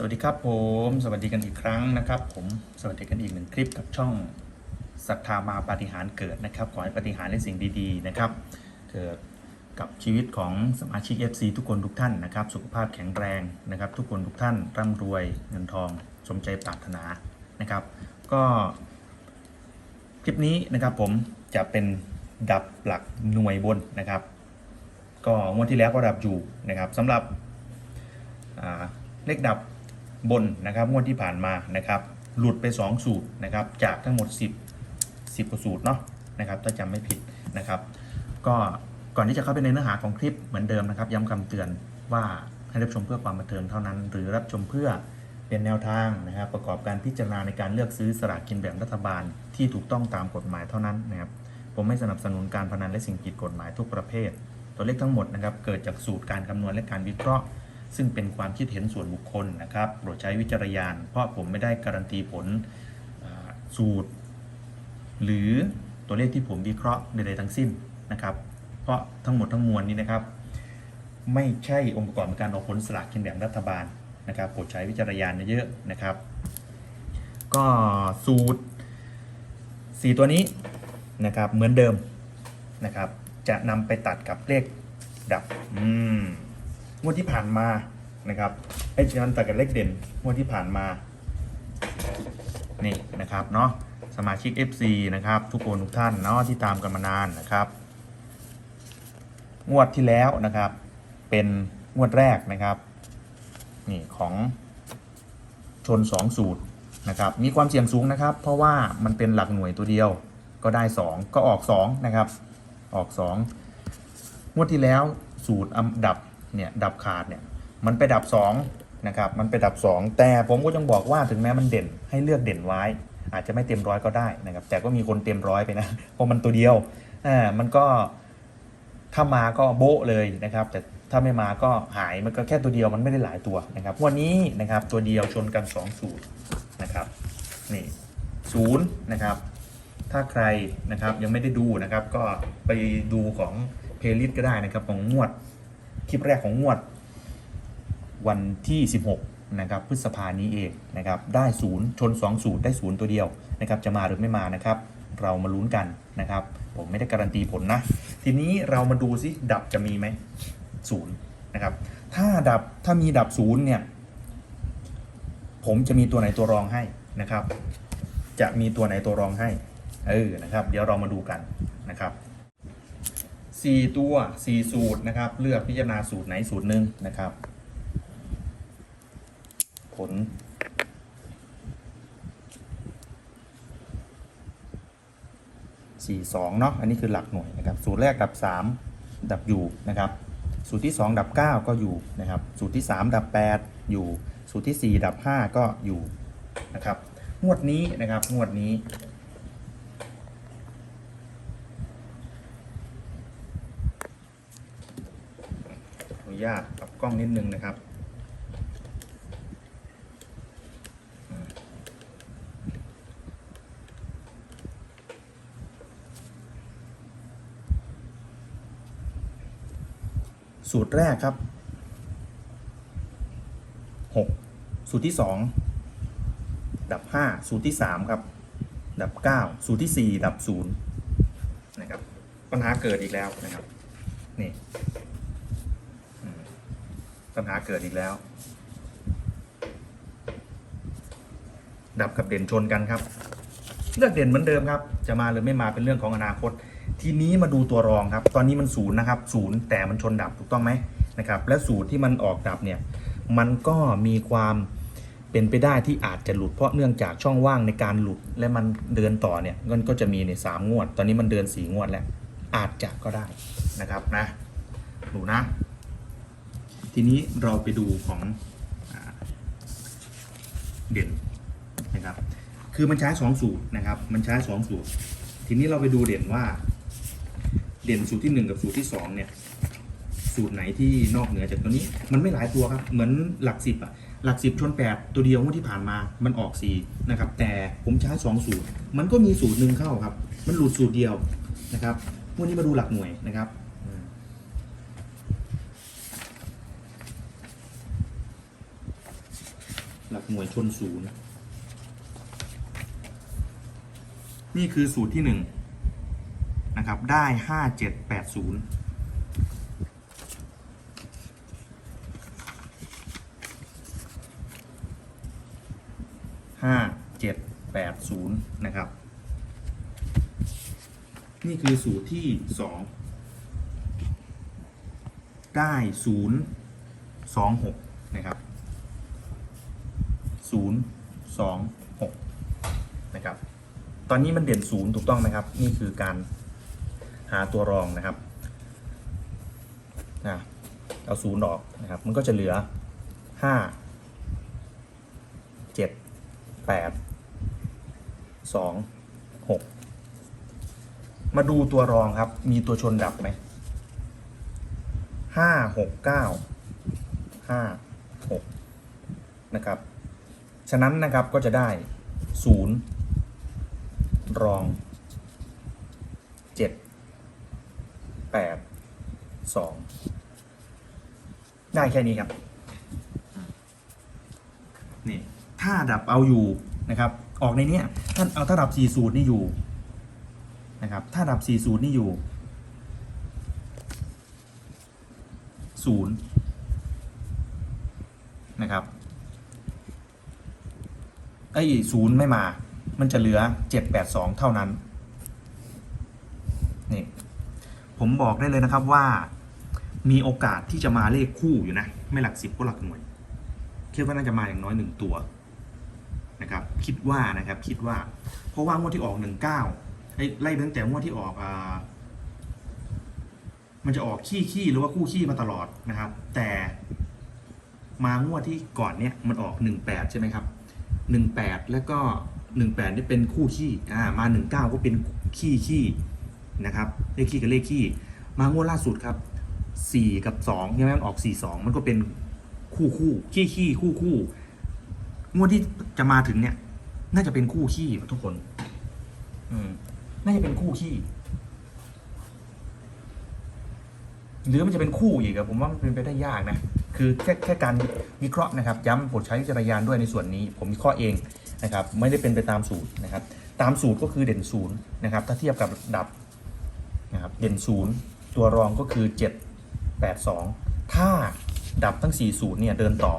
สวัสดีครับผม สวัสดีกันอีกครั้งนะครับ ผมสวัสดีกันอีกหนึ่งคลิปกับช่องศรัทธามาปฏิหารเกิดนะครับขอให้ปฏิหารในสิ่งดีๆนะครับ เกิดกับชีวิตของสมาชิก FC ทุกคนทุกท่านนะครับ สุขภาพแข็งแรงนะครับ ทุกคนทุกท่านร่ำรวยเงินทอง สมใจปรารถนานะครับ ก็คลิปนี้นะครับผมจะเป็นดับหลักหน่วยบนนะครับ ก็งวดที่แล้วก็ดับอยู่นะครับสำหรับเลขดับ บนนะครับงวดที่ผ่านมานะครับหลุดไป 2 สูตรนะครับจากทั้งหมด 10 10กว่าสูตรเนาะนะครับถ้าจำไม่ผิดนะครับก็ก่อนที่จะเข้าไปในเนื้อหาของคลิปเหมือนเดิมนะครับย้ำคำเตือนว่าให้รับชมเพื่อความบันเทิงเท่านั้น หรือรับชมเพื่อเป็นแนวทางนะครับประกอบการพิจารณาในการเลือกซื้อสลากกินแบ่งรัฐบาลที่ถูกต้องตามกฎหมายเท่านั้นนะครับผมไม่สนับสนุนการพนันและสิ่งผิดกฎหมายทุกประเภท ตัวเลขทั้งหมดนะครับเกิดจากสูตรการคำนวณและการวิเคราะห์ ซึ่งเป็นความคิดเห็นส่วนบุคคลนะครับโปรดใช้วิจารณญาณเพราะผมไม่ได้การันตีผลสูตร หรือตัวเลขที่ผมวิเคราะห์ใดๆทั้งสิ้นนะครับ เพราะทั้งหมดทั้งมวลนี้นะครับ ไม่ใช่องค์ประกอบในการออกผลสลากกินแบ่งรัฐบาลนะครับโปรดใช้วิจารณญาณเยอะๆนะครับ ก็สูตร 4 ตัวนี้นะครับเหมือนเดิมนะครับ จะนำไปตัดกับเลขดับ อืม งวดที่ผ่านมานะครับไอ้การตัดกับเลขเด่นงวดที่ผ่านมานี่นะครับเนาะสมาชิก FC นะครับทุกคนทุกท่านเนาะที่ตามกันมานานนะครับ งวดที่แล้วนะครับเป็นงวดแรกนะครับนี่ของชน 2 สูตรนะครับมีความเสี่ยงสูงนะครับ เพราะว่ามันเป็นหลักหน่วยตัวเดียวก็ได้ 2 ก็ออก 2 นะครับ ออก 2 งวดที่แล้วสูตรอันดับ เนี่ยดับขาดเนี่ยมันไปดับ2นะครับมันไปดับ 2 แต่ผมก็ยังบอกว่าถึงแม้มันเด่นให้เลือกเด่นไว้ อาจจะไม่เต็มร้อยก็ได้นะครับแต่ก็มีคนเต็มร้อยไปนะเพราะมันตัวเดียวอ่ามันก็ถ้ามาก็โบะเลยนะครับ แต่ถ้าไม่มาก็หายมันก็แค่ตัวเดียวมันไม่ได้หลายตัวนะครับ วันนี้นะครับตัวเดียวชนกัน2สูตรนะครับนี่ศูนย์นะครับ ถ้าใครนะครับยังไม่ได้ดูนะครับ ก็ไปดูของเพลย์ลิสต์ก็ได้นะครับของงวด คลิปแรกของงวด วันที่ 16 นะครับ พฤษภานี้เองนะครับ ได้ศูนย์ชน2ศูนย์ได้ศูนย์ตัวเดียวนะครับ จะมาหรือไม่มานะครับ เรามาลุ้นกันนะครับ ผมไม่ได้การันตีผลนะ ทีนี้เรามาดูซิดับจะมีไหมศูนย์นะครับ ถ้าดับถ้ามีดับศูนย์เนี่ย ผมจะมีตัวไหนตัวรองให้นะครับ จะมีตัวไหนตัวรองให้ เออนะครับ เดี๋ยวเรามาดูกันนะครับ 4 ตัว 4 สูตรนะครับ เลือกพิจารณาสูตรไหนสูตรหนึ่งนะครับ ผล 4 2 เนาะอันนี้คือหลักหน่วยนะครับ สูตรแรกดับ 3 ดับอยู่นะครับสูตรที่ 2 ดับ 9 ก็อยู่นะครับ สูตรที่ 3 ดับ 8 อยู่ สูตรที่ 4 ดับ 5 ก็อยู่นะครับงวดนี้นะครับงวดนี้ ขออนุ ญาตปรับกล้องนิดนึงนะครับสูตรแรกครับ 6 สูตรที่ 2 ดับ 5 สูตรที่ 3 ครับ ดับ 9 สูตรที่ 4 ดับ 0 นะครับ ปัญหาเกิดอีกแล้วนะครับ นี่ ปัญหาเกิดอีกแล้ว ดับกับเด่นชนกันครับ เลือกเด่นเหมือนเดิมครับ จะมาหรือไม่มาเป็นเรื่องของอนาคต ทีนี้มาดูตัวรองครับ ตอนนี้มันศูนย์นะครับศูนย์แต่มันชนดับถูกต้องไหมนะครับ และสูตรที่มันออกดับเนี่ยมันก็มีความเป็นไปได้ที่อาจจะหลุดเพราะเนื่องจากช่องว่างในการหลุดและมันเดินต่อเนี่ยมันก็จะมีในสามงวด ตอนนี้มันเดินสี่งวดแล้ว อาจจะก็ได้นะครับนะดูนะ ทีนี้เราไปดูของเด่นนะครับ คือมันใช้สองสูตรนะครับ มันใช้สองสูตร ทีนี้เราไปดูเด่นว่า เด่นสูตรที่หนึ่งกับสูตรที่สองเนี่ย สูตรไหนที่นอกเหนือจากตัวนี้ มันไม่หลายตัวครับ เหมือนหลักสิบอะหลักสิบชนแปดตัวเดียวงวดที่ผ่านมา มันออกสี่นะครับ แต่ผมใช้สองสูตร มันก็มีสูตรหนึ่งเข้าครับ มันหลุดสูตรเดียวนะครับวันนี้มาดูหลักหน่วยนะครับ หน่วยชนศูนย์นี่คือสูตรที่หนึ่งนะครับ ได้ห้าเจ็ดแปดศูนย์ห้าเจ็ดแปดศูนย์นะครับ นี่คือสูตรที่สองได้ศูนย์สองหกนะครับ ศูนย์สองหกนะครับตอนนี้มันเด่นศูนย์ถูกต้องไหมครับ นี่คือการหาตัวรองนะครับนะเอาศูนย์ออกนะครับ มันก็จะเหลือห้าเจ็ดแปดสองหกมาดูตัวรองครับ มีตัวชนดับไหมห้าหกเก้าห้าหกนะครับ ฉะนั้นนะครับก็จะได้ศูนย์รองเจ็ดแปดสองได้แค่นี้ครับ นี่ถ้าดับเอาอยู่นะครับ ออกในเนี้ยท่านเอาถ้าดับสี่สูตรนี่อยู่นะครับ ถ้าดับสี่สูตรนี่อยู่ศูนย์นะครับ อ้ศูนย์ไม่มา มันจะเหลือ 782 เท่านั้น นี่ ผมบอกได้เลยนะครับว่า มีโอกาสที่จะมาเลขคู่อยู่นะ ไม่หลักสิบก็หลักหน่วย คิดว่าน่าจะมาอย่างน้อยหนึ่งตัวนะครับ คิดว่านะครับคิดว่า เพราะว่างวดที่ออก 19ไอ้ไล่ตั้งแต่งวดที่ออกอ่ามันจะออกขี้ขี้หรือว่าคู่ขี้มาตลอดนะครับ แต่มางวดที่ก่อนเนี้ยมันออก 18 ใช่ไหมครับ หนึ่งแปดแล้วก็หนึ่งแปดนี่เป็นคู่ขี้อ่ามาหนึ่งเก้าก็เป็นขี้ขี้นะครับเลขขี้กับเลขขี้มางวดล่าสุดครับสี่กับสองใช่ไหมมันออกสี่สองมันก็เป็นคู่คู่ขี้ขี้คู่คู่งวดที่จะมาถึงเนี่ย น่าจะเป็นคู่ขี้ทุกคน อืมน่าจะเป็นคู่ขี้ หรือมันจะเป็นคู่อีกอะผมว่ามันเป็นไปได้ยากนะคือแค่แค่การวิเคราะห์นะครับ ย้ำโปรดใช้วิจรณญาณด้วยในส่วนนี้ ผมวิเคราะห์เองนะครับ ไม่ได้เป็นไปตามสูตรนะครับ ตามสูตรก็คือเด่นศูนย์นะครับ ถ้าเทียบกับดับนะครับเด่นศูนย์ตัวรองก็คือ 7 8 2 ถ้าดับทั้ง4สูตรเนี่ยเดินต่อ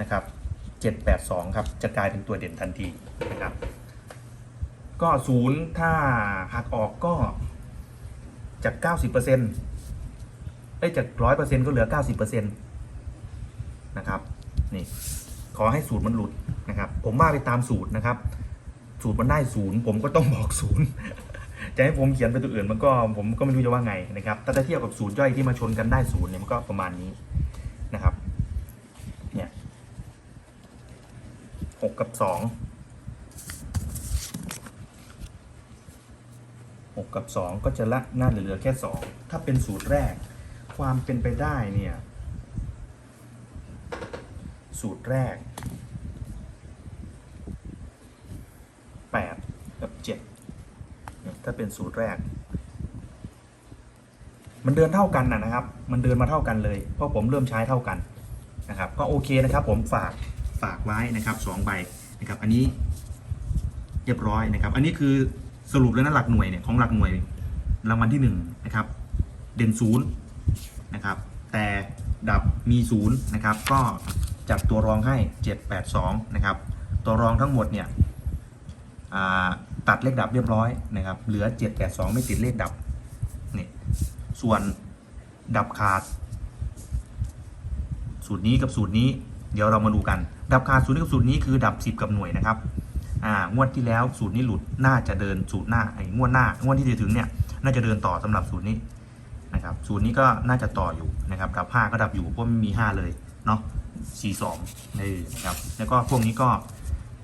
นะครับ7 8 2ครับจะกลายเป็นตัวเด่นทันทีนะครับ ก็ศูนย์ถ้าหักออกก็จาก 90%เอ้ยจากร้อยเปอร์เซ็นต์ก็เหลือเก้าสิบเปอร์เซ็นต์นะครับนี่ขอให้สูตรมันหลุดนะครับ ผมว่าไปตามสูตรนะครับ สูตรมันได้ศูนย์ผมก็ต้องบอกศูนย์จะให้ผมเขียนเป็นตัวอื่นมันก็ผมก็ไม่รู้จะว่าไงนะครับถ้าเทียบกับสูตรย่อยที่มาชนกันได้ศูนย์เนี่ยมันก็ประมาณนี้นะครับเนี่ยหกกับสองหกกับสองก็จะละน้าเหลือแค่สองถ้าเป็นสูตรแรก ความเป็นไปได้เนี่ย สูตรแรกแปดกับเจ็ดเนี่ยถ้าเป็นสูตรแรก มันเดินเท่ากันนะนะครับ มันเดินมาเท่ากันเลย เพราะผมเริ่มใช้เท่ากันนะครับ ก็โอเคนะครับผมฝากฝากไว้นะครับสองใบนะครับ อันนี้เรียบร้อยนะครับ อันนี้คือสรุปแล้วนะหลักหน่วยเนี่ยของหลักหน่วยรางวัลที่หนึ่งนะครับเด่นศูนย์ นะครับ แต่ดับมีศูนย์นะครับ ก็จัดตัวรองให้ 782 นะครับ ตัวรองทั้งหมดเนี่ยตัดเลขดับเรียบร้อยนะครับ เหลือ 782 ไม่ติดเลขดับนี่ส่วนดับขาด สูตรนี้กับสูตรนี้ เดี๋ยวเรามาดูกัน ดับขาดสูตรนี้กับสูตรนี้คือดับ 10 กับหน่วยนะครับงวดที่แล้วสูตรนี้หลุดน่าจะเดินสูตรหน้าไอ้งวดหน้างวดที่จะถึงเนี่ยน่าจะเดินต่อสำหรับสูตรนี้ นะครับสูตรนี้ก็น่าจะต่ออยู่นะครับดับ5ก็ดับอยู่เพราะไม่มี5เลยเนาะ42นี่นะครับแล้วก็พวกนี้ก็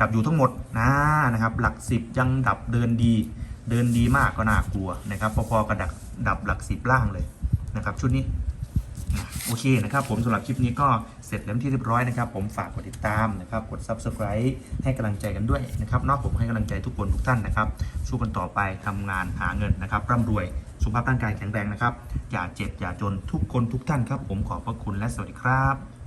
ดับอยู่ทั้งหมดนะนะครับ หลัก10ยังดับเดินดี เดินดีมากก็น่ากลัวนะครับ พอๆกับดับดับหลัก10ล่างเลยนะครับ ชุดนี้โอเคนะครับ ผมสำหรับคลิปนี้ก็เสร็จแล้วที่เรียบร้อยนะครับ ผมฝากกดติดตามนะครับ กด subscribe ให้กำลังใจกันด้วยนะครับนอกผมให้กำลังใจทุกคนทุกท่านนะครับสู้กันต่อไปทำงานหาเงินนะครับร่ำรวย ขภาพร่างกายแข็งแรงนะครับ อย่าเจ็บอย่าจนทุกคนทุกท่านครับ ผมขอบพระคุณและสวัสดีครับ